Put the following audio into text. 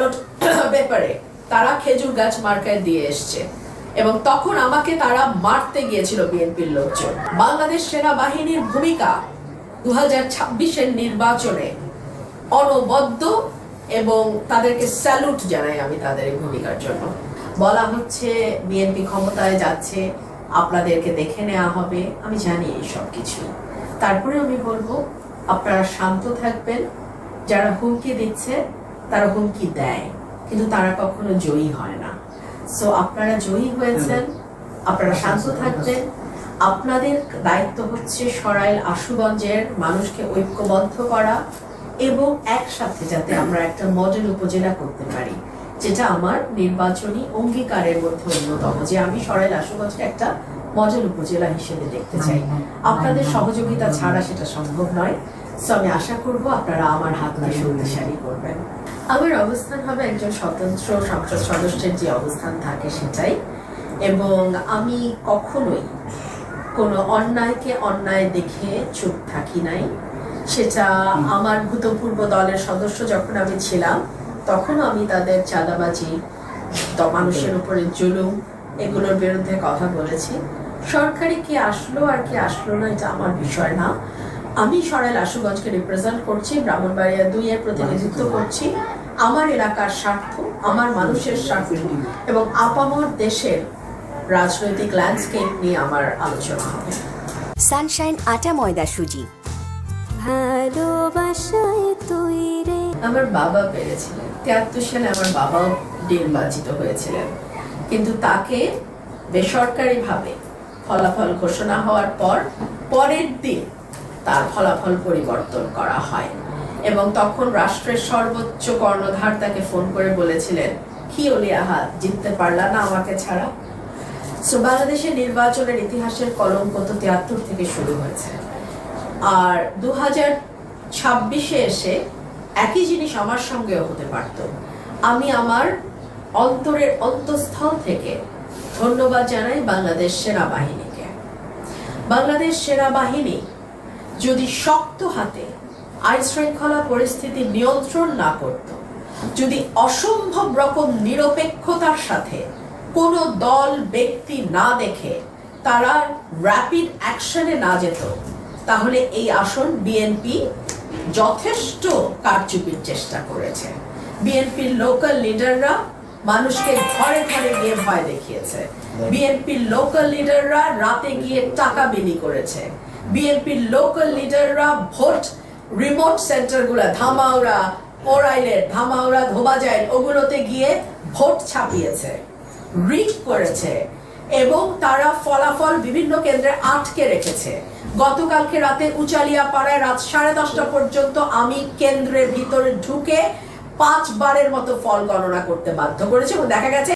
Ballot পেপারে তারা খেজুর গাছ মার্কায় দিয়ে এসছে। এবং তখন আমাকে তারা মারতে গিয়েছিল বিএনপির লোকজন। বাংলাদেশ সেনাবাহিনীর ভূমিকা দু হাজার ছাব্বিশের নির্বাচনে অনবদ্য এবং তাদেরকে স্যালুট জানাই আমি তাদের এই ভূমিকার জন্য। বলা হচ্ছে, বিএনপি ক্ষমতায় যাচ্ছে, আপনাদেরকে দেখে নেওয়া হবে, আমি জানি এই সব কিছু। তারপরে আমি বলব, আপনারা শান্ত থাকবেন, যারা হুমকি দিচ্ছে তারা হুমকি দেয়, কিন্তু তারা কখনো জয়ী হয় না। সো আপনারা জয়ী হয়েছেন, আপনারা শান্ত থাকবেন। আপনাদের দায়িত্ব হচ্ছে সরাইল আশুগঞ্জের মানুষকে ঐক্যবদ্ধ করা এবং একসাথে যাতে আমরা একটা মডেল উপজেলা করতে পারি। যেটা আমার নির্বাচনী অঙ্গীকারের মধ্যে অন্যতম যে আমি সরাইল আশুগঞ্জকে একটা মডেল উপজেলা হিসেবে দেখতে চাই। আপনাদের সহযোগিতা ছাড়া সেটা সম্ভব নয়। সো আমি আশা করব আপনারা আমার হাত হাতকে শক্তিশালী করবেন। আমার অবস্থান হবে একজন স্বতন্ত্র সংসদ সদস্যের যে অবস্থান থাকে সেটাই। এবং আমি কখনোই কোনো অন্যায়কে অন্যায় দেখে চুপ থাকি নাই। সেটা আমার ভূতপূর্ব দলের সদস্য যখন আমি ছিলাম তখন আমি তাদের চাঁদাবাজি ত- মানুষের উপরে জুলুম এগুলোর বিরুদ্ধে কথা বলেছি। সরকারি কি আসলো আর কি আসলো না এটা আমার বিষয় না। আমি সরাইল আশুগঞ্জকে রিপ্রেজেন্ট করছি ব্রাহ্মণবাড়িয়া দুই এর প্রতিনিধিত্ব করছি। আমার এলাকার স্বার্থ আমার মানুষের স্বার্থ এবং আপামর দেশের রাজনৈতিক ল্যান্ডস্কেপ নিয়ে আমার আলোচনা হবে। সানশাইন আটা ময়দা সুজি। ভালোবাসায় তুই রে আমার বাবা পেরেছিলেন। তিয়াত্তর সালে আমার বাবাও নির্বাচিত হয়েছিলেন। কিন্তু তাকে বেসরকারিভাবে ফলাফল ঘোষণা হওয়ার পর পরের দিন তার ফলাফল পরিবর্তন করা হয় এবং তখন রাষ্ট্রের সর্বোচ্চ কর্ণধার তাকে ফোন করে বলেছিলেন, কি অলি আহাদ, জিততে পারলা না আমাকে ছাড়া? সো বাংলাদেশের নির্বাচনের ইতিহাসের কলঙ্ক তো তিয়াত্তর থেকে শুরু হয়েছে। আর দু হাজার ছাব্বিশে এসে একই জিনিস আমার সঙ্গেও হতে পারত। আমি আমার অন্তরের অন্তঃস্থল থেকে ধন্যবাদ জানাই বাংলাদেশ সেনাবাহিনীকে। বাংলাদেশ সেনাবাহিনী যদি শক্ত হাতে আইন শৃঙ্খলা পরিস্থিতি নিয়ন্ত্রণ না করত, যদি অসম্ভব রকম নিরপেক্ষতার সাথে কোনো দল, ব্যক্তি না দেখে তারা র্যাপিড অ্যাকশনে না যেত, তাহলে এই আসন বিএনপি যথেষ্ট কারচুপির চেষ্টা করেছে। বিএনপির লোকাল লিডাররা মানুষকে ঘরে ঘরে গিয়ে ভয় দেখিয়েছে। বিএনপির লোকাল লিডাররা রাতে গিয়ে টাকা বিলি করেছে। বিএনপির লোকাল লিডাররা ভোট রিমোট সেন্টারগুলো ধামাউড়া ওরাইলের ধামাউড়া ধোবাজাইল, ওগুলোতে গিয়ে ভোট ছাপিয়েছে রিড করেছে এবং তারা ফলাফল বিভিন্ন কেন্দ্রে আটকে রেখেছে। গতকালকে রাতে উচালিয়া পাড়ায় রাত সাড়ে দশটা পর্যন্ত আমি কেন্দ্রের ভিতরে ঢুকে পাঁচবারের মতো ফল গণনা করতে বাধ্য করেছে এবং দেখা গেছে